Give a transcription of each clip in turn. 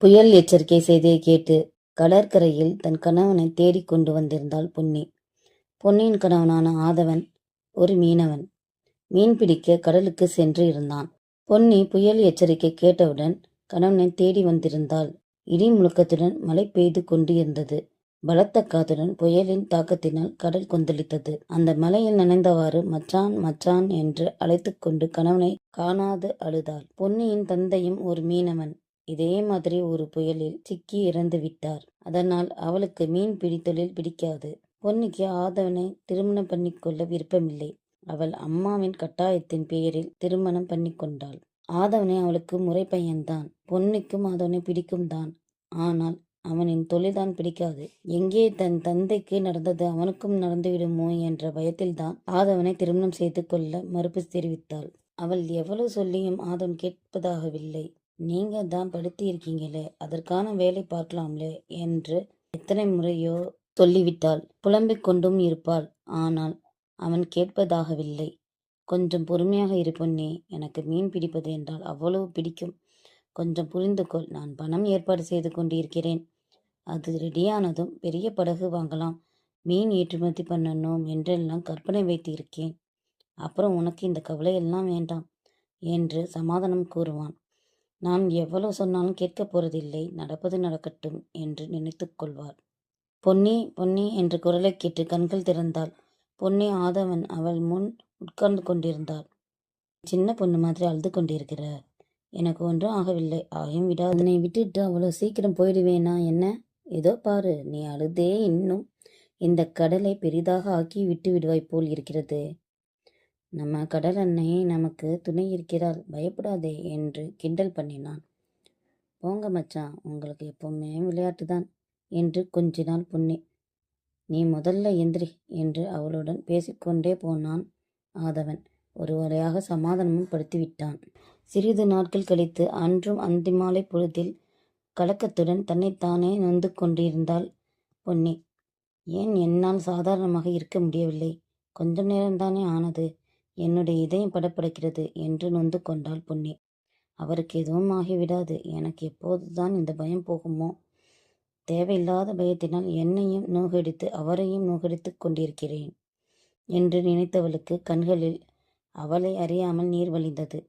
புயல் எச்சரிக்கை செய்தியை கேட்டு கடற்கரையில் தன் கணவனை தேடிக் கொண்டு வந்திருந்தாள் பொன்னி. பொன்னியின் கணவனான ஆதவன் ஒரு மீனவன். மீன் பிடிக்க கடலுக்கு சென்று இருந்தான். பொன்னி புயல் எச்சரிக்கை கேட்டவுடன் கணவனை தேடி வந்திருந்தாள். இடி முழக்கத்துடன் மழை பெய்து கொண்டு இருந்தது பலத்த காத்துடன் புயலின் தாக்கத்தினால் கடல் கொந்தளித்தது. அந்த மலையில் நனைந்தவாறு மச்சான் மச்சான் என்று அழைத்துக்கொண்டு கணவனை காணாது அழுதாள். பொன்னியின் தந்தையும் ஒரு மீனவன். இதே மாதிரி ஒரு புயலில் சிக்கி இறந்து விட்டார். அதனால் அவளுக்கு மீன் பிடித்தொழில் பிடிக்காது. பொன்னிக்கு ஆதவனை திருமணம் பண்ணிக்கொள்ள விருப்பமில்லை. அவள் அம்மாவின் கட்டாயத்தின் பெயரில் திருமணம் பண்ணி கொண்டாள் ஆதவனை அவளுக்கு முறை பையன்தான் பொன்னிக்கும் ஆதவனை பிடிக்கும் தான். ஆனால் அவனின் தொழில்தான் பிடிக்காது. எங்கே தன் தந்தைக்கு நடந்தது அவனுக்கும் நடந்துவிடுமோ என்ற பயத்தில்தான் ஆதவனை திருமணம் செய்து கொள்ள மறுப்பு தெரிவித்தாள். அவள் எவ்வளவு சொல்லியும் ஆதவன் கேட்பதாகவில்லை. நீங்க தான் படுத்தி இருக்கீங்களே அதற்கான வேலை பார்க்கலாம்லே என்று எத்தனை முறையோ சொல்லிவிட்டாள். புலம்பிக் கொண்டும் இருப்பாள். ஆனால் அவன் கேட்பதாகவில்லை. கொஞ்சம் பொறுமையாக இரு பொன்னே எனக்கு மீன் பிடிப்பது என்றால் அவ்வளவு பிடிக்கும். கொஞ்சம் புரிந்து கொள் நான் பணம் ஏற்பாடு செய்து கொண்டிருக்கிறேன். அது ரெடியானதும் பெரிய படகு வாங்கலாம். மீன் ஏற்றுமதி பண்ணணும் என்றெல்லாம் கற்பனை வைத்து இருக்கேன் அப்புறம் உனக்கு இந்த கவலையெல்லாம் வேண்டாம் என்று சமாதானம் கூறுவான். நான் எவ்வளவு சொன்னாலும் கேட்கப் போறதில்லை நடப்பது நடக்கட்டும் என்று நினைத்துக் கொள்வார். பொன்னி பொன்னி என்று குரலை கேட்டு கண்கள் திறந்தாள். பொன்னி ஆதவன் அவள் முன் உட்கார்ந்து கொண்டிருந்தாள். சின்ன பொண்ணு மாதிரி அழுது கொண்டிருக்கிற எனக்கு ஒன்றும் ஆகவில்லை. ஆயும் விடா அதனை விட்டுட்டு அவ்வளோ சீக்கிரம் போயிடுவேனா என்ன? ஏதோ பாரு நீ அழுதே இன்னும். இந்த கடலை பெரிதாக ஆக்கி விட்டு விடுவாய் போல் இருக்கிறது. நம்ம கடல் அன்னை நமக்கு துணை இருக்கிறாள் பயப்படாதே என்று கிண்டல் பண்ணினான். போங்க மச்சான் உங்களுக்கு எப்பவுமே விளையாட்டு தான் என்று கொஞ்ச நாள் பொன்னி. நீ முதல்ல எந்திரி என்று அவளுடன் பேசிக்கொண்டே போனான் ஆதவன். ஒரு வரையாக சமாதானமும் படுத்திவிட்டான். சிறிது நாட்கள் கழித்து அன்றும் அந்திமாலை பொழுதில் கலக்கத்துடன் தன்னைத்தானே நொந்து கொண்டிருந்தாள் பொன்னி. ஏன் என்னால் சாதாரணமாக இருக்க முடியவில்லை? கொஞ்சம் நேரம்தானே ஆனது. என்னுடைய இதயம் படப்படுகிறது என்று நொந்து கொண்டாள் பொன்னி. அவருக்கு எதுவும் ஆகிவிடாது. எனக்கு எப்போதுதான் இந்த பயம் போகுமோ? தேவையில்லாத பயத்தினால் என்னையும் நோகடித்து அவரையும் நோகடித்து கொண்டிருக்கிறேன் என்று நினைத்தவளுக்கு கண்களில் அவளை அறியாமல் நீர் வழிந்தது.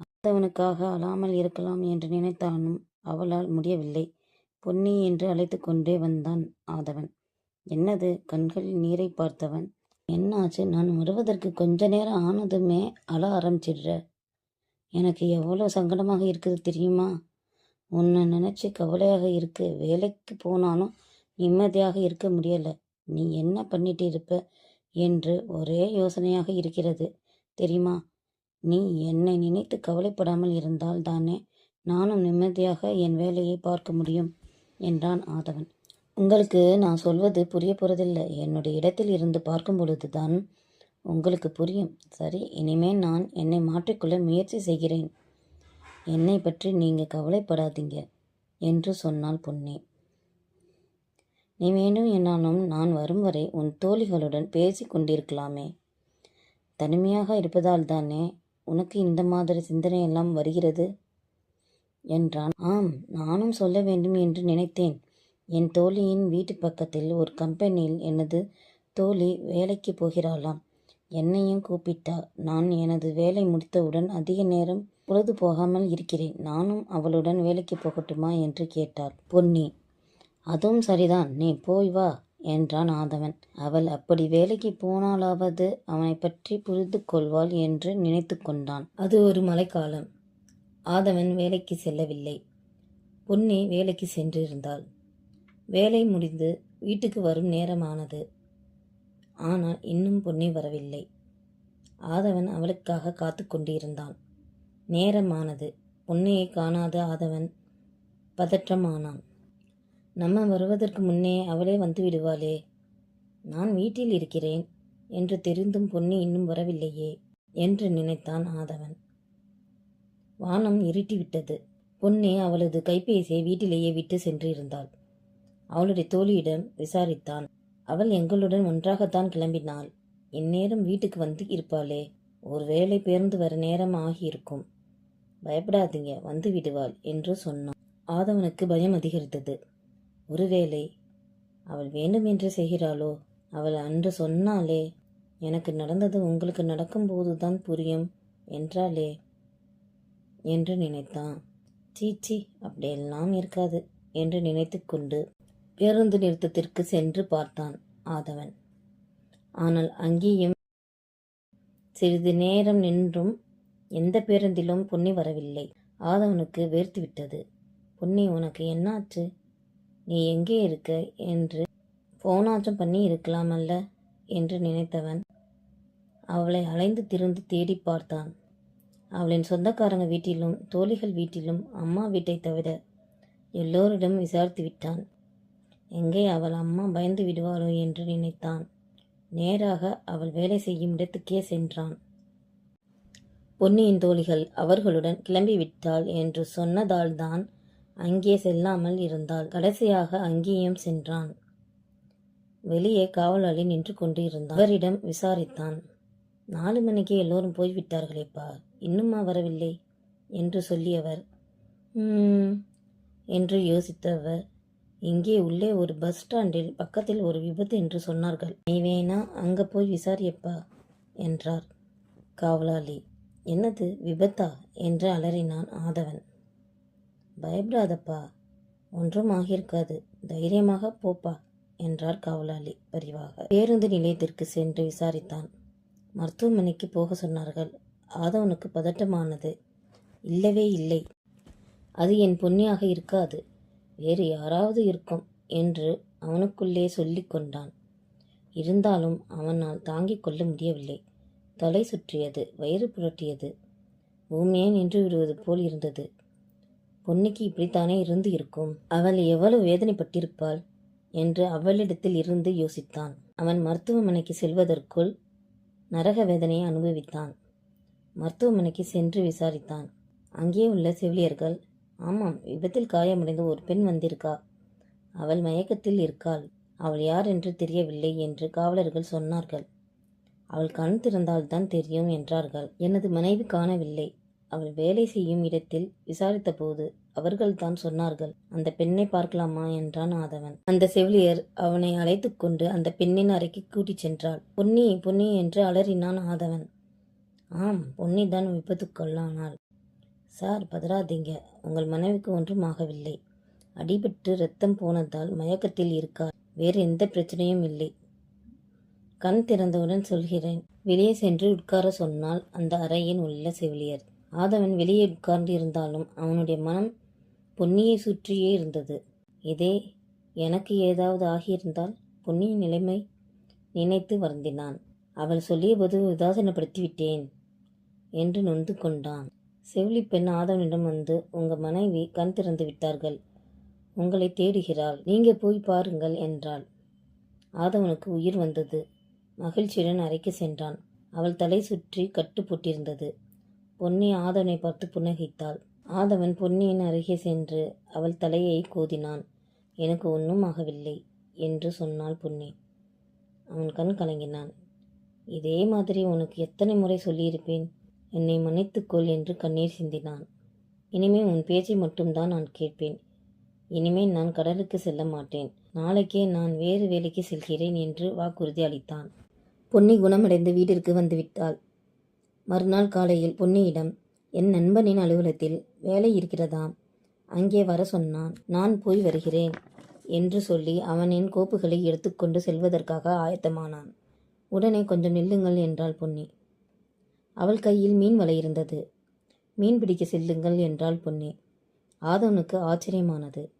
அடுத்தவனுக்காக அழாமல் இருக்கலாம் என்று நினைத்தாலும் அவளால் முடியவில்லை. பொன்னி என்று அழைத்து கொண்டே வந்தான் ஆதவன். என்னது? கண்களில் நீரை பார்த்தவன். என்னாச்சு? நான் வருவதற்கு கொஞ்ச நேரம் ஆனதுமே அழ ஆரம்பிச்சிடுற. எனக்கு எவ்வளோ சங்கடமாக இருக்குது தெரியுமா? உன்னை நினச்சி கவலையாக இருக்கு. வேலைக்கு போனாலும் நிம்மதியாக இருக்க முடியலை. நீ என்ன பண்ணிட்டு இருப்ப? என்று ஒரே யோசனையாக இருக்கிறது. தெரியுமா? நீ என்னை நினைத்து கவலைப்படாமல் இருந்தால் தானே நானும் நிம்மதியாக என் வேலையை பார்க்க முடியும் என்றான் ஆதவன். உங்களுக்கு நான் சொல்வது புரிய போகிறதில்லை என்னுடைய இடத்தில் இருந்து பார்க்கும் பொழுது தான் உங்களுக்கு புரியும். சரி இனிமேல் நான் என்னை மாற்றிக்கொள்ள முயற்சி செய்கிறேன். என்னை பற்றி நீங்கள் கவலைப்படாதீங்க என்று சொன்னாள் பொன்னே. நீ வேண்டும் என்னாலும் நான் வரும் வரை உன் தோழிகளுடன் பேசி கொண்டிருக்கலாமே. தனிமையாக இருப்பதால் தானே உனக்கு இந்த மாதிரி சிந்தனையெல்லாம் வருகிறது? என்றான். ஆம் நானும் சொல்ல வேண்டும் என்று நினைத்தேன். என் தோழியின் வீட்டு பக்கத்தில் ஒரு கம்பெனியில் எனது தோழி வேலைக்கு போகிறாளாம். என்னையும் கூப்பிட்டா நான் எனது வேலை முடித்தவுடன் அதிக நேரம் பொழுது போகாமல் இருக்கிறேன். நானும் அவளுடன் வேலைக்கு போகட்டுமா? என்று கேட்டாள். பொன்னி அதுவும் சரிதான். நீ போய் வா என்றான் ஆதவன். அவள் அப்படி வேலைக்கு போனாலாவது அவனை பற்றி புரிந்து கொள்வாள் என்று நினைத்து கொண்டான். அது ஒரு மழைக்காலம். ஆதவன் வேலைக்கு செல்லவில்லை. பொன்னி வேலைக்கு சென்றிருந்தாள். வேலை முடிந்து வீட்டுக்கு வரும் நேரமானது. ஆனால் இன்னும் பொன்னி வரவில்லை. ஆதவன் அவளுக்காக காத்து கொண்டிருந்தான். நேரமானது. பொன்னையை காணாத ஆதவன் பதற்றமானான். நம்ம வருவதற்கு முன்னே அவளே வந்து விடுவாளே. நான் வீட்டில் இருக்கிறேன் என்று தெரிந்தும் பொன்னி இன்னும் வரவில்லையே என்று நினைத்தான் ஆதவன். வானம் இருட்டிவிட்டது. பொன்னி அவளது கைபேசியை வீட்டிலேயே விட்டு சென்றிருந்தாள். அவளுடைய தோழியிடம் விசாரித்தான். அவள் எங்களுடன் ஒன்றாகத்தான் கிளம்பினாள். இந்நேரம் வீட்டுக்கு வந்து இருப்பாளே. ஒருவேளை பேருந்து வர நேரம் ஆகியிருக்கும். பயப்படாதீங்க வந்து விடுவாள் என்று சொன்னான். ஆதவனுக்கு பயம் அதிகரித்தது. ஒருவேளை அவள் வேண்டுமென்று செய்கிறாளோ? அவள் அன்று சொன்னாலே எனக்கு நடந்தது உங்களுக்கு நடக்கும்போது தான் புரியும் என்றாளே என்று நினைத்தான். சீச்சி அப்படியெல்லாம் இருக்காது என்று நினைத்து கொண்டு பேருந்து நிறுத்தத்திற்கு சென்று பார்த்தான் ஆதவன். ஆனால் அங்கேயும் சிறிது நேரம் நின்றும் எந்த பேருந்திலும் பொன்னி வரவில்லை. ஆதவனுக்கு வேர்த்து விட்டது. பொன்னி உனக்கு என்னாச்சு? நீ எங்கே இருக்க? என்று போனாச்சும் பண்ணி இருக்கலாமல்ல? என்று நினைத்தவன் அவளை அலைந்து திருந்து தேடி பார்த்தான். அவளின் சொந்தக்காரங்க வீட்டிலும் தோழிகள் வீட்டிலும் அம்மா வீட்டை தவிர எல்லோரிடம் விசாரித்து விட்டான். எங்கே அவள் அம்மா பயந்து விடுவாளோ என்று நினைத்தான். நேராக அவள் வேலை செய்யும் இடத்துக்கே சென்றான். பொன்னியின் தோழிகள் அவர்களுடன் கிளம்பிவிட்டாள் என்று சொன்னதால்தான் அங்கே செல்லாமல் இருந்தாள். கடைசியாக அங்கேயும் சென்றான். வெளியே காவலாளி நின்று கொண்டு இருந்தான் அவரிடம் விசாரித்தான். நாலு மணிக்கு எல்லோரும் போய்விட்டார்களேப்பா இன்னுமா வரவில்லை? என்று சொல்லியவர். என்று யோசித்தவர். இங்கே உள்ளே ஒரு பஸ் ஸ்டாண்டில் பக்கத்தில் ஒரு விபத்து என்று சொன்னார்கள். நீ வேணா அங்கே போய் விசாரியப்பா என்றார் காவலாளி. என்னது விபத்தா? என்று அலறினான் ஆதவன். பயப்படாதப்பா ஒன்றும் ஆகியிருக்காது. தைரியமாக போப்பா என்றார் காவலாளி பரிவாக. பேருந்து நிலையத்திற்கு சென்று விசாரித்தான். மருத்துவமனைக்கு போக சொன்னார்கள். ஆதவனுக்கு பதட்டமானது. இல்லவே இல்லை. அது என் பொன்னியாக இருக்காது. வேறு யாராவது இருக்கும் என்று அவனுக்குள்ளே சொல்லி கொண்டான். இருந்தாலும் அவனால் தாங்கிக் கொள்ள முடியவில்லை. தலை சுற்றியது வயிறு புரட்டியது. பூமியே நின்று விடுவது போல் இருந்தது? பொன்னிக்கு இப்படித்தானே இருந்து இருக்கும்? அவள் எவ்வளவு வேதனைப்பட்டிருப்பாள் என்று அவளிடத்தில் இருந்து யோசித்தான். அவன் மருத்துவமனைக்கு செல்வதற்குள் நரக வேதனையை அனுபவித்தான். மருத்துவமனைக்கு சென்று விசாரித்தான். அங்கே உள்ள செவிலியர்கள் ஆமாம் விபத்தில் காயமடைந்த ஒரு பெண் வந்திருக்கா? அவள் மயக்கத்தில் இருக்காள். அவள் யார் என்று தெரியவில்லை என்று காவலர்கள் சொன்னார்கள். அவள் கண் திறந்தால்தான் தெரியும் என்றார்கள். எனது மனைவி காணவில்லை. அவள் வேலை செய்யும் இடத்தில் விசாரித்தபோது அவர்கள்தான் சொன்னார்கள் அந்த பெண்ணை பார்க்கலாமா? என்றான் ஆதவன். அந்த செவிலியர் அவனை அழைத்து கொண்டு அந்த பெண்ணின் அறைக்கு கூட்டிச் சென்றாள். பொன்னி பொன்னி என்று அலறினான் ஆதவன். ஆம் பொன்னி தான் விபத்துக்குள்ளானாள். சார் பதறாதீங்க. உங்கள் மனைவிக்கு ஒன்றும் ஆகவில்லை. அடிபட்டு ரத்தம் போனதால் மயக்கத்தில் இருக்கார். வேறு எந்த பிரச்சனையும் இல்லை. கண் திறந்தவுடன் சொல்கிறேன். வெளியே சென்று உட்கார சொன்னால் அந்த அறையின் உள்ள செவிலியர். ஆதவன் வெளியே உட்கார்ந்து இருந்தாலும் அவனுடைய மனம் பொன்னியை சுற்றியே இருந்தது. இதே எனக்கு ஏதாவது ஆகியிருந்தால் பொன்னியின் நிலைமை நினைத்து வருந்தினான். அவள் சொல்லியபோது உதாசீனப்படுத்திவிட்டேன் என்று நொந்து கொண்டான். செவிலி பெண் ஆதவனிடம் வந்து உங்கள் மனைவி கண் திறந்து விட்டார்கள். உங்களை தேடுகிறாள். நீங்க போய் பாருங்கள் என்றாள். ஆதவனுக்கு உயிர் வந்தது. மகிழ்ச்சியுடன் அறைக்கு சென்றான். அவள் தலை சுற்றி கட்டு போட்டிருந்தது. பொன்னி ஆதவனை பார்த்து புன்னகைத்தாள். ஆதவன் பொன்னியின் அருகே சென்று அவள் தலையை கோதினான். எனக்கு ஒன்றும் ஆகவில்லை என்று சொன்னாள் பொன்னி. அவன் கண் கலங்கினான். இதே மாதிரி உனக்கு எத்தனை முறை சொல்லியிருப்பேன்? என்னை மன்னித்துக்கொள் என்று கண்ணீர் சிந்தினான். இனிமே உன் பேச்சை மட்டும்தான் நான் கேட்பேன். இனிமேல் நான் கடலுக்கு செல்ல மாட்டேன். நாளைக்கே நான் வேறு வேலைக்கு செல்கிறேன் என்று வாக்குறுதி அளித்தான். பொன்னி குணமடைந்து வீட்டிற்கு வந்துவிட்டாள் மறுநாள் காலையில் பொன்னியிடம் என் நண்பனின் அலுவலகத்தில் வேலை இருக்கிறதாம். அங்கே வர சொன்னான். நான் போய் வருகிறேன் என்று சொல்லி அவனின் கோப்புகளை எடுத்துக்கொண்டு செல்வதற்காக ஆயத்தமானான். உடனே கொஞ்சம் நில்லுங்கள் என்றாள் பொன்னி. அவள் கையில் மீன் வலை இருந்தது. மீன் பிடிக்க செல்லுங்கள் என்றாள் பொன்னி. ஆதவனுக்கு ஆச்சரியமானது.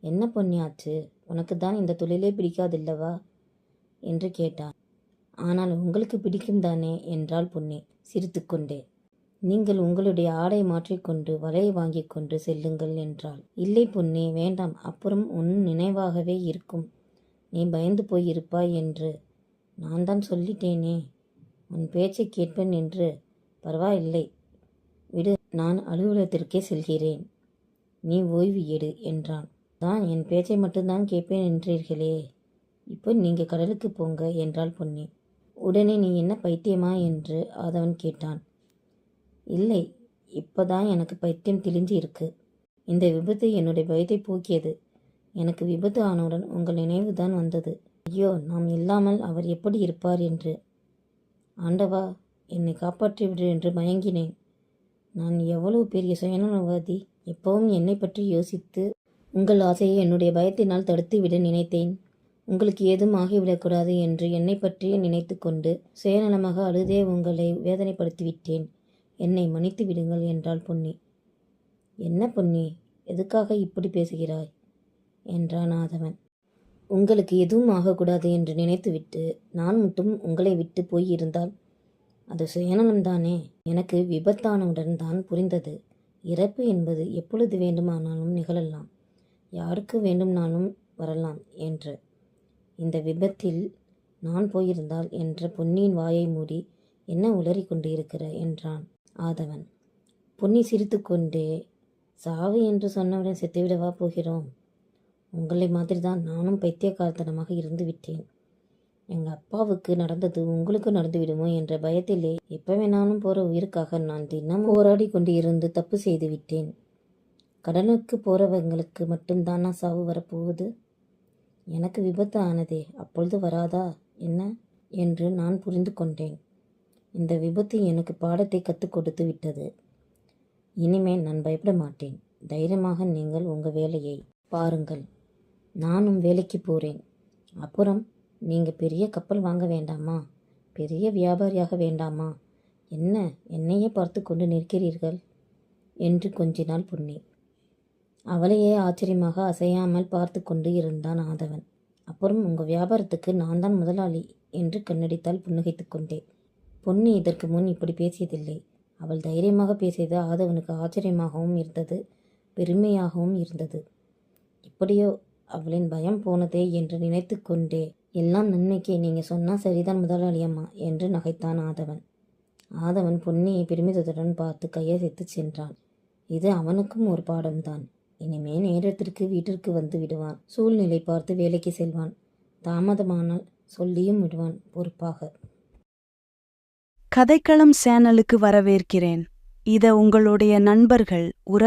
என்ன பொன்னி ஆச்சு? உனக்கு தான் இந்த தொழிலே பிடிக்காதில்லவா? என்று கேட்டான். ஆனால் உங்களுக்கு பிடிக்கும் தானே? என்றாள் பொன்னி சிரித்துக்கொண்டே. நீங்கள் உங்களுடைய ஆடை மாற்றிக்கொண்டு வலையை வாங்கிக் கொண்டு செல்லுங்கள் என்றாள். இல்லை பொன்னே வேண்டாம். அப்புறம் உன் நினைவாகவே இருக்கும். நீ பயந்து போய் இருப்பாய் என்று நான் தான் சொல்லிட்டேனே. உன் பேச்சை கேட்பேன் என்று. பரவாயில்லை. விடு நான் அலுவலகத்திற்கே செல்கிறேன். நீ ஓய்வு எடு என்றான். தான் என் பேச்சை மட்டும்தான் கேட்பேன் என்றீர்களே. இப்போ நீங்கள் கடலுக்கு போங்க என்றாள் பொன்னி. உடனே நீ என்ன பைத்தியமா? என்று ஆதவன் கேட்டான். இல்லை இப்போதான் எனக்கு பைத்தியம் தெளிஞ்சு இருக்கு. இந்த விபத்து என்னுடைய பயத்தை போக்கியது. எனக்கு விபத்து ஆனவுடன் உங்கள் நினைவுதான் வந்தது. ஐயோ நாம் இல்லாமல் அவர் எப்படி இருப்பார் என்று. ஆண்டவா என்னை காப்பாற்றி விடு என்று மயங்கினேன். நான் எவ்வளவு பெரிய சுயநலவாதி எப்பவும் என்னை பற்றி யோசித்து உங்கள் ஆசையை என்னுடைய பயத்தினால் தடுத்துவிட நினைத்தேன். உங்களுக்கு ஏதும் ஆகிவிடக்கூடாது என்று என்னை பற்றியே நினைத்து கொண்டு சுயநலமாக அழுதே உங்களை வேதனைப்படுத்திவிட்டேன். என்னை மன்னித்து விடுங்கள் என்றாள் பொன்னி. என்ன பொன்னி? எதுக்காக இப்படி பேசுகிறாய்? என்றான் ஆதவன். உங்களுக்கு எதுவும் ஆகக்கூடாது என்று நினைத்துவிட்டு நான் மட்டும் உங்களை விட்டு போய் இருந்தால் அது சுயநலம்தானே? எனக்கு விபத்தானவுடன் தான் புரிந்தது. இறப்பு என்பது எப்பொழுது வேண்டுமானாலும் நிகழலாம். யாருக்கு வேண்டும்னாலும் வரலாம் என்று. இந்த விபத்தில் நான் போயிருந்தால் என்ற பொன்னியின் வாயை மூடி என்ன உளறிக் கொண்டு இருக்கிற என்றான் ஆதவன். பொன்னி சிரித்துக்கொண்டே சாவு என்று சொன்னவுடன் செத்துவிடவா போகிறோம்? உங்களை மாதிரி தான் நானும் பைத்தியக்காரத்தனமாக இருந்து விட்டேன். எங்கள் அப்பாவுக்கு நடந்தது உங்களுக்கு நடந்து விடுமோ என்ற பயத்திலே எப்போ வேணாலும் போகிற உயிருக்காக நான் தினம் போராடி கொண்டு இருந்து தப்பு செய்து விட்டேன். கடலுக்கு போகிறவங்களுக்கு மட்டும்தானா சாவு வரப்போகுது? எனக்கு விபத்து ஆனதே அப்பொழுது வராதா? என்ன? என்று நான் புரிந்து கொண்டேன். இந்த விபத்து எனக்கு பாடத்தை கற்றுக் கொடுத்து விட்டது. இனிமேல் நான் பயப்பட மாட்டேன். தைரியமாக நீங்கள் உங்கள் வேலையை பாருங்கள். நானும் வேலைக்கு போகிறேன் அப்புறம் நீங்கள் பெரிய கப்பல் வாங்க வேண்டாமா? பெரிய வியாபாரியாக வேண்டாமா? என்ன என்னையே பார்த்து கொண்டு நிற்கிறீர்கள்? என்று கொஞ்சினாள் பொன்னி. அவளையே ஆச்சரியமாக அசையாமல் பார்த்து கொண்டு இருந்தான் ஆதவன். அப்புறம் உங்கள் வியாபாரத்துக்கு நான் தான் முதலாளி என்று கண்ணடித்தால் புன்னகைத்து கொண்டே. பொன்னி இதற்கு முன் இப்படி பேசியதில்லை. அவள் தைரியமாக பேசியது ஆதவனுக்கு ஆச்சரியமாகவும் இருந்தது பெருமையாகவும் இருந்தது. எப்படியோ அவளின் பயம் போனதே என்று நினைத்து கொண்டே எல்லாம் நன்மைக்கே நீங்கள் சொன்னால் சரிதான் முதலாளி அம்மா என்று நகைத்தான் ஆதவன். ஆதவன் பொன்னியை பெருமிதத்துடன் பார்த்து கையசைத்து சென்றான். இது அவனுக்கும் ஒரு பாடம்தான். இனிமே நேரத்திற்கு வீட்டிற்கு வந்து விடுவான். சூழ்நிலை பார்த்து வேலைக்கு செல்வான். தாமதமானால் சொல்லியும் விடுவான் பொறுப்பாக. கதைக்களம் சேனலுக்கு வரவேற்கிறேன். இத உங்களுடைய நண்பர்கள் உற